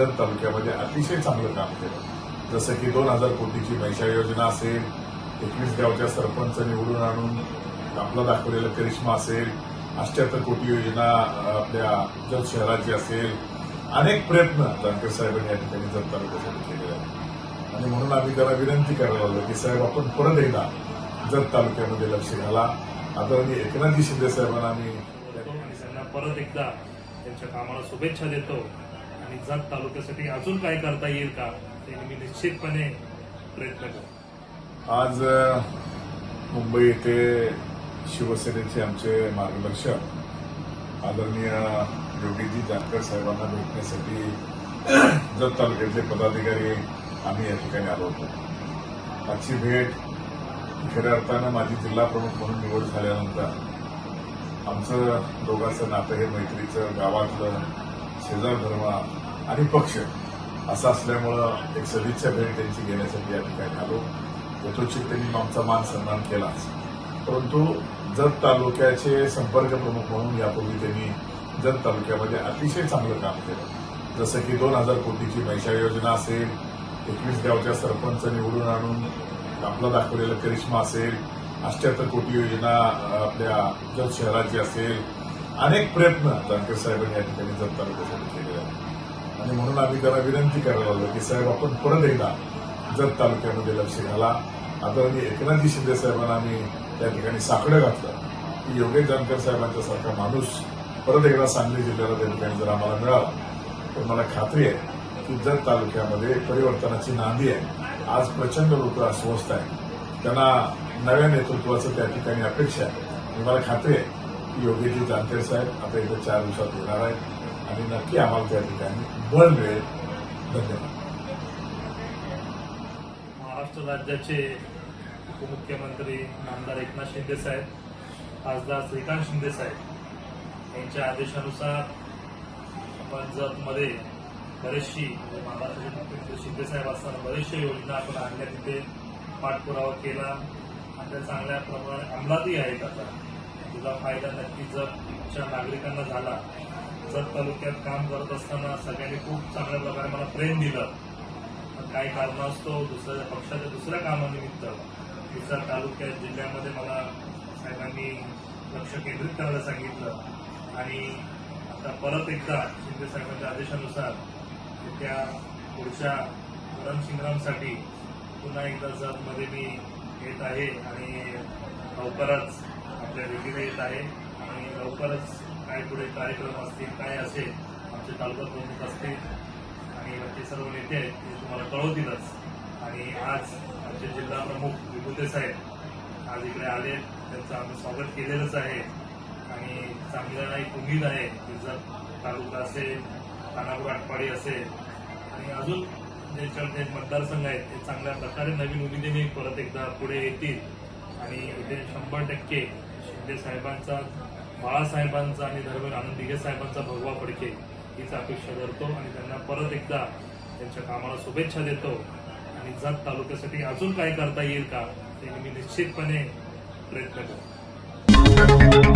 अतिशय चांगलं काम केलं जसं की दोन हजार कोटीची मैशा योजना असेल एकवीस गावच्या सरपंच निवडून आणून आपला दाखवलेला करिश्मा असेल अष्ट्याहत्तर कोटी योजना आपल्या जत शहराची असेल अनेक प्रयत्न जानकर साहेबांनी या ठिकाणी जत तालुक्यासाठी केलेले आहेत. आणि म्हणून आम्ही त्याला विनंती करायला लागलो की साहेब आपण परत एकदा जत तालुक्यामध्ये लक्ष घाला. आदरणीय एकनाथजी शिंदे साहेबांना आम्ही परत एकदा त्यांच्या कामाला शुभेच्छा देतो. आणि जत तालुक्यासाठी अजून काय करता येईल का ते मी निश्चितपणे प्रयत्न करतो. आज मुंबई येथे शिवसेनेचे आमचे मार्गदर्शक आदरणीय योगीजी जानकर साहेबांना भेटण्यासाठी जत तालुक्याचे पदाधिकारी आम्ही या ठिकाणी आलो होतो. आजची भेट खऱ्या अर्थानं माझी जिल्हा प्रमुख म्हणून निवड झाल्यानंतर आमचं दोघांचं नातं हे मैत्रीचं गावातलं शेजार धर्मा आणि पक्ष असं असल्यामुळं एक सदिच्छा भेट त्यांची घेण्यासाठी या ठिकाणी आलो. यथोचित त्यांनी आमचा मान सन्मान केलाच. परंतु जत तालुक्याचे संपर्क प्रमुख म्हणून यापूर्वी त्यांनी जत तालुक्यामध्ये अतिशय चांगलं काम केलं. जसं की दोन हजार कोटीची मैशा योजना असेल एकवीस गावच्या सरपंच निवडून आणून आपला दाखवलेला करिश्मा असेल अष्ट्याहत्तर कोटी योजना आपल्या जत शहराची असेल अनेक प्रयत्न जानकर साहेबांनी या ठिकाणी जत तालुक्यासाठी केले. आणि म्हणून आम्ही त्याला विनंती करायला लागलो की साहेब आपण परत एकदा जत तालुक्यामध्ये लक्ष घाला. आदरणीय एकनाथजी शिंदे साहेबांना आम्ही त्या ठिकाणी साकडं घातलं. की योगेश जानकर साहेबांच्या सारखा माणूस परत एकदा सांगली जिल्ह्याला त्या ठिकाणी जर आम्हाला मिळाला. तर मला खात्री आहे की जत तालुक्यामध्ये परिवर्तनाची नांदी आहे. आज प्रचंड लोक अस्वस्थ आहे त्यांना नव्या नेतृत्वाचं त्या ठिकाणी अपेक्षा आहे. मला खात्री आहे की योगेशजी जानकर साहेब आता इथे चार दिवसात येणार आहेत. आणि नक्की आम्हाला त्या ठिकाणी बळ मिळेल धन्यवाद महाराष्ट्र राज्याचे उपमुख्यमंत्री आमदार एकनाथ शिंदे साहेब खासदार श्रीकांत शिंदे साहेब यांच्या आदेशानुसार आपण जतमध्ये बरेचशी म्हणजे महाराष्ट्राचे मुख्यमंत्री शिंदे साहेब असताना बरेचशा योजना आपण आणल्या तिथे पाठपुरावा केला आणि त्या चांगल्या प्रमाणे अंमलातही आहेत आता तुझा फायदा नक्की जतच्या नागरिकांना झाला जत तालुक्यात काम करत असताना सगळ्यांनी खूप चांगल्या प्रकारे मला प्रेम दिलं. पण काही कारणास्तव दुसऱ्या पक्षाच्या दुसऱ्या कामानिमित्त. दुसऱ्या तालुक्यात जिल्ह्यामध्ये मला साहेबांनी लक्ष केंद्रित करायला सांगितलं. आणि आता परत एकदा शिंदे साहेबांच्या आदेशानुसार त्या पुढच्या रणसंग्रामसाठी पुन्हा एकदा जतमध्ये मी येत आहे आणि लवकरच आपल्या भेटीला येत आहे. आणि लवकरच काय पुढे कार्यक्रम असतील काय असेल आमचे तालुका प्रमुख असतील आणि ते सर्व नेते आहेत ते तुम्हाला कळवतीलच. आणि आज आमचे जिल्हा प्रमुख विभूते साहेब आज इकडे आले त्यांचं आम्ही स्वागत केलेलंच आहे. आणि चांगलं एक उमेद आहे की जर तालुका असेल खानापूर आटपाडी असेल आणि अजून जे मतदारसंघ आहेत ते चांगल्या प्रकारे नवीन उमेदीने परत एकदा पुढे येतील. आणि इथे शंभर टक्के शिंदे साहेबांचा बाळासाहेबांचा आणि धर्मेंद्र आनंद साहेबांचा भगवा फडके हीच अपेक्षा धरतो आणि त्यांना परत एकदा त्यांच्या कामाला शुभेच्छा देतो. आणि जत तालुक्यासाठी अजून काय करता येईल का ते मी निश्चितपणे प्रयत्न करतो.